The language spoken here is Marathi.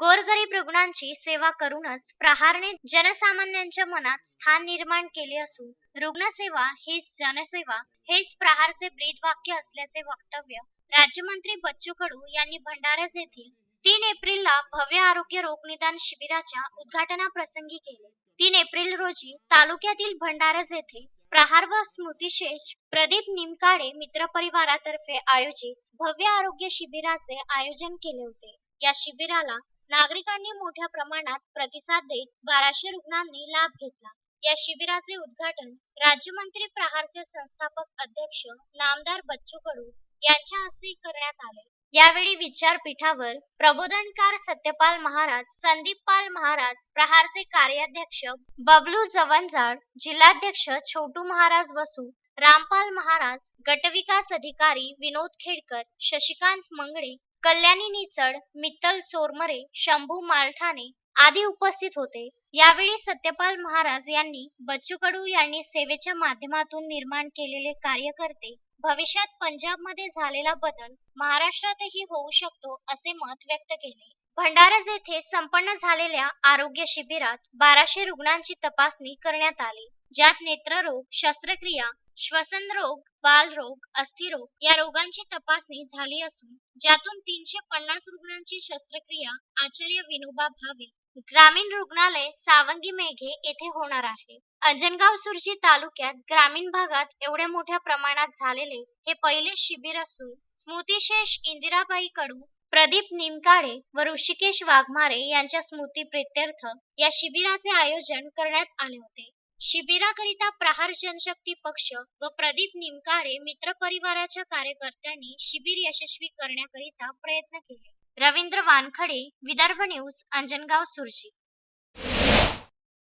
गोरगरीब रुग्णांची सेवा करूनच प्रहारने जनसामान्यांच्या मनात स्थान निर्माण केले असून रुग्णसेवा हीच जनसेवा हेच प्रहारचे ब्रीदवाक्य असल्याचे वक्तव्य राज्यमंत्री बच्चू कडू यांनी भंडारा येथील तीन एप्रिलला भव्य आरोग्य रोगनिदान शिबिराच्या उद्घाटनाप्रसंगी केले. तीन एप्रिल रोजी तालुक्यातील भंडारज येथे प्रहार व स्मृतिशेष प्रदीप निमकाडे मित्र परिवारातर्फे आयोजित भव्य आरोग्य शिबिराचे आयोजन केले होते. या शिबिराला नागरिकांनी मोठ्या प्रमाणात प्रतिसाद देत बाराशे रुग्णांनी लाभ घेतला. या शिबिराचे उद्घाटन राज्यमंत्री प्रहारचे संस्थापक अध्यक्ष नामदार बच्चू कडू यांच्या हस्ते करण्यात आले. यावेळी विचारपीठावर प्रबोधनकार सत्यपाल महाराज संदीप पाल महाराज प्रहारचे कार्याध्यक्ष बबलू जवंजाळ जिल्हाध्यक्ष छोटू महाराज वसू रामपाल महाराज गटविकास अधिकारी विनोद खेडकर शशिकांत मंगळे कल्याणी निचड मित्तल चोरमरे शंभू मालठाणे आदी उपस्थित होते. यावेळी सत्यपाल महाराज यांनी बच्चू कडू यांनी सेवेच्या माध्यमातून निर्माण केलेले कार्यकर्ते भविष्यात पंजाबमध्ये झालेला बदल महाराष्ट्रातही होऊ शकतो असे मत व्यक्त केले. भंडारा येथे संपन्न झालेल्या आरोग्य शिबिरात बाराशे रुग्णांची तपासणी करण्यात आली. ज्यात नेत्ररोग शस्त्रक्रिया श्वसन रोग बालरोग अस्थिरोग या रोगांची तपासणी झाली असून ज्यातून तीनशे पन्नास रुग्णांची शस्त्रक्रिया आचार्य विनोबा भावे ग्रामीण रुग्णालय सावंगी मेघे येथे होणार आहे. अंजनगाव सुरजी तालुक्यात ग्रामीण भागात एवढ्या मोठ्या प्रमाणात झालेले हे पहिले शिबिर असून स्मृतिशेष इंदिराबाई कडू प्रदीप निमकाडे व ऋषिकेश वाघमारे यांच्या स्मृती प्रित्यर्थ या शिबिराचे आयोजन करण्यात आले होते. शिबिराकरिता प्रहार जनशक्ती पक्ष व प्रदीप निमकारे मित्र परिवाराच्या कार्यकर्त्यांनी शिबिर यशस्वी करण्याकरिता प्रयत्न केले. रवींद्र वानखडे विदर्भ न्यूज अंजनगाव सुरजी.